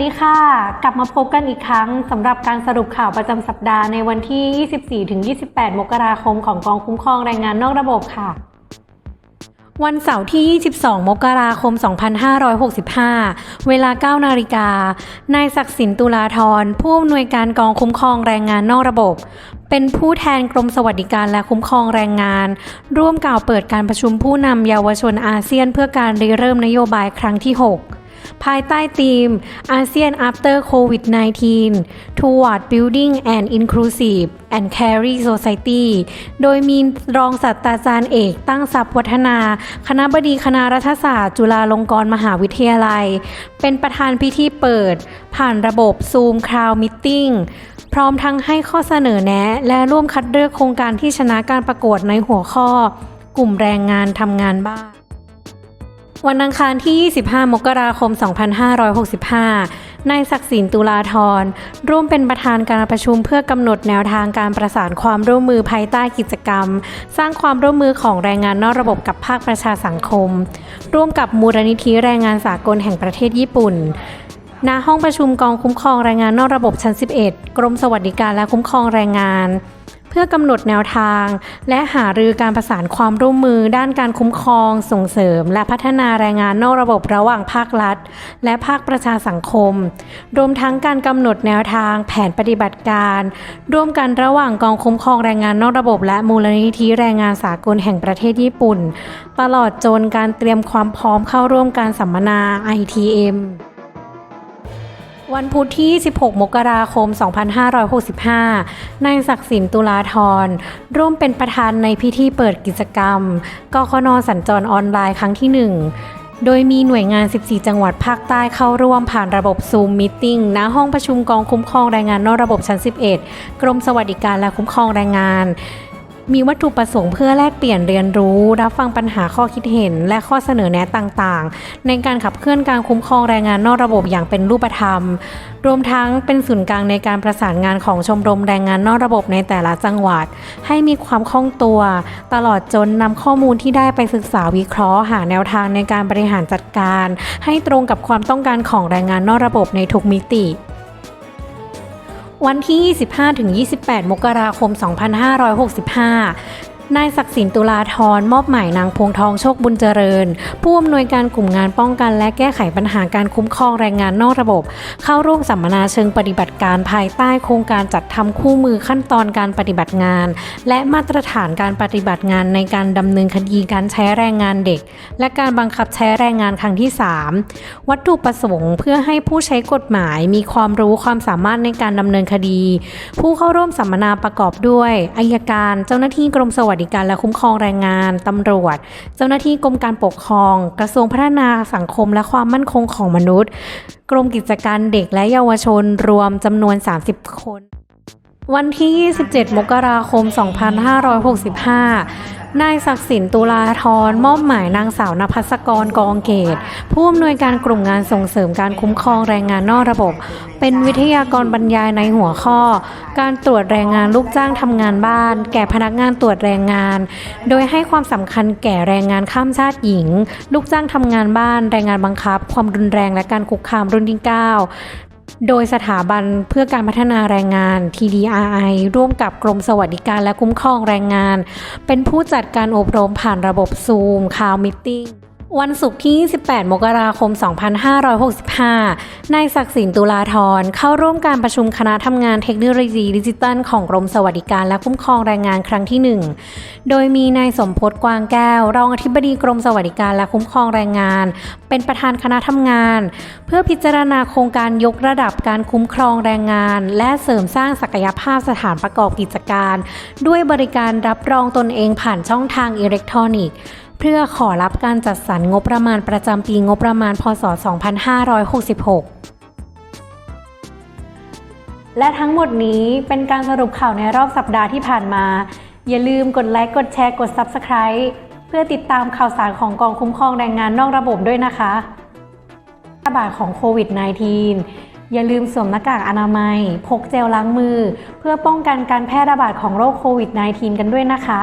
วัสดีค่ะ กลับมาพบกันอีกครั้งสำหรับการสรุปข่าวประจำสัปดาห์ในวันที่ 24-28 มกราคมของกองคุ้มครองแรงงานนอกระบบค่ะวันเสาร์ที่ 22 มกราคม 2565 เวลา 9 นาฬิกา นายศักดิ์สินตุลาธร ผู้อำนวยการกองคุ้มครองแรงงานนอกระบบ เป็นผู้แทนกรมสวัสดิการและคุ้มครองแรงงาน ร่วมกล่าวเปิดการประชุมผู้นำเยาวชนอาเซียนเพื่อการริเริ่มนโยบายครั้งที่ 6 ภายใต้ธีม ASEAN After COVID-19 Toward Building an Inclusive and Caring Society โดยมีรองศาสตราจารย์เอกตั้งทรัพย์วัฒนา คณะบดีคณะรัฐศาสตร์ จุฬาลงกรณ์มหาวิทยาลัย เป็นประธานพิธีเปิด ผ่านระบบ Zoom Crowd Meeting พร้อมทั้งให้ข้อเสนอแนะ และร่วมคัดเลือกโครงการที่ชนะการประกวดในหัวข้อ กลุ่มแรงงานทำงานบ้าน วันอังคารที่ 25 มกราคม 2565 นายศักดิ์สินตุลาธรร่วมเป็นประธานการประชุมเพื่อกำหนดแนวทางการประสานความร่วมมือภายใต้กิจกรรม สร้างความร่วมมือของแรงงานนอกระบบกับภาคประชาสังคม ร่วมกับมูลนิธิแรงงานสากลแห่งประเทศญี่ปุ่นณห้องประชุมกองคุ้มครองแรงงานนอกระบบชั้น 11 กรมสวัสดิการและคุ้มครองแรงงาน เพื่อกำหนดแนวทาง และหารือการประสานความร่วมมือด้านการคุ้มครอง ส่งเสริม และพัฒนาแรงงานนอกระบบระหว่างภาครัฐ และภาคประชาสังคม รวมทั้งการกำหนดแนวทาง แผนปฏิบัติการ ร่วมกันระหว่างกองคุ้มครองแรงงานนอกระบบ และมูลนิธิแรงงานสากลแห่งประเทศญี่ปุ่น ตลอดจนการเตรียมความพร้อมเข้าร่วมการสัมมนา ITM วันพุธที่ 16 มกราคม 2565 นายศักดิ์สินตุลาธร ร่วมเป็นประธานในพิธีเปิดกิจกรรม กคนสัญจรออนไลน์ครั้งที่ 1โดยมีหน่วยงาน 14 จังหวัดภาคใต้เข้าร่วมผ่านระบบ Zoom Meeting ณ ห้องประชุมกองคุ้มครองแรงงานนอกระบบชั้น 11 กรมสวัสดิการและคุ้มครองแรงงาน มีวัตถุประสงค์เพื่อแลกเปลี่ยนเรียนรู้ รับฟังปัญหาข้อคิดเห็น และข้อเสนอแนะต่างๆ ในการขับเคลื่อนการคุ้มครองแรงงานนอกระบบอย่างเป็นรูปธรรม รวมทั้งเป็นศูนย์กลางในการประสานงานของชมรมแรงงานนอกระบบในแต่ละจังหวัด ให้มีความคล่องตัว ตลอดจนนำข้อมูลที่ได้ไปศึกษาวิเคราะห์หาแนวทางในการบริหารจัดการ ให้ตรงกับความต้องการของแรงงานนอกระบบในทุกมิติ วันที่ 25-28 มกราคม 2565 นายศักดิ์สินตุลาธรมอบหมายนางพวงทองโชคบุญเจริญ ผู้อำนวยการกลุ่มงานป้องกัน และแก้ไขปัญหาการคุ้มครองแรงงานนอกระบบ เข้าร่วมสัมมนาเชิงปฏิบัติการภายใต้โครงการจัดทำคู่มือขั้นตอนการปฏิบัติงาน และมาตรฐานการปฏิบัติงานในการดำเนินคดีการใช้แรงงานเด็ก และการบังคับใช้แรงงานครั้งที่ 3 วัตถุประสงค์เพื่อให้ผู้ใช้กฎหมายมีความรู้ความสามารถในการดำเนินคดี ผู้เข้าร่วมสัมมนาประกอบด้วยอายการเจ้าหน้าที่กรมสวัสดิการและคุ้มครองแรงงานตำรวจ เจ้าหน้าที่กรมการปกครอง กระทรวงพัฒนาสังคมและความมั่นคงของมนุษย์ กรมกิจการเด็กและเยาวชนรวมจำนวน 30 คน วันที่ 27 มกราคม 2565 นายศักดิ์สินตุลาธรมอบหมายนางสาวนภัสกรกองเกต ผู้อำนวยการกลุ่มงานส่งเสริมการคุ้มครองแรงงานนอกระบบ เป็นวิทยากรบรรยายในหัวข้อ การตรวจแรงงานลูกจ้างทำงานบ้าน แก่พนักงานตรวจแรงงาน โดยให้ความสำคัญแก่แรงงานข้ามชาติหญิง ลูกจ้างทำงานบ้าน แรงงานบังคับ ความรุนแรงและการคุกคามรุ่นที่9 โดยสถาบันเพื่อการพัฒนาแรงงาน TDRI ร่วมกับกรมสวัสดิการและคุ้มครองแรงงาน เป็นผู้จัดการอบรมผ่านระบบ Zoom Cloud Meeting วันศุกร์ที่ 28 มกราคม 2565 นายศักดิ์สินตุลาธรเข้าร่วมการประชุมคณะทำงานเทคโนโลยีดิจิตัลของกรมสวัสดิการและคุ้มครองแรงงานครั้งที่ 1 โดยมีนายสมพศกวางแก้ว รองอธิบดีกรมสวัสดิการและคุ้มครองแรงงาน เป็นประธานคณะทำงาน เพื่อพิจารณาโครงการยกระดับการคุ้มครองแรงงาน และเสริมสร้างศักยภาพสถานประกอบกิจการ ด้วยบริการรับรองตนเองผ่านช่องทางอิเล็กทรอนิกส์ เพื่อขอรับการจัดสรรงบประมาณประจำปีงบประมาณ พศ 2566 และทั้งหมดนี้เป็นการสรุปข่าวในรอบสัปดาห์ที่ผ่านมา อย่าลืมกดไลค์ กดแชร์ กด Subscribe เพื่อติดตามข่าวสารของกองคุ้มครองแรงงานนอกระบบด้วยนะคะระบาดของโควิด -19 อย่าลืมสวมหน้ากากอนามัย พกเจลล้างมือ เพื่อป้องกันการแพร่ระบาดของโรคโควิด -19 กันด้วยนะคะ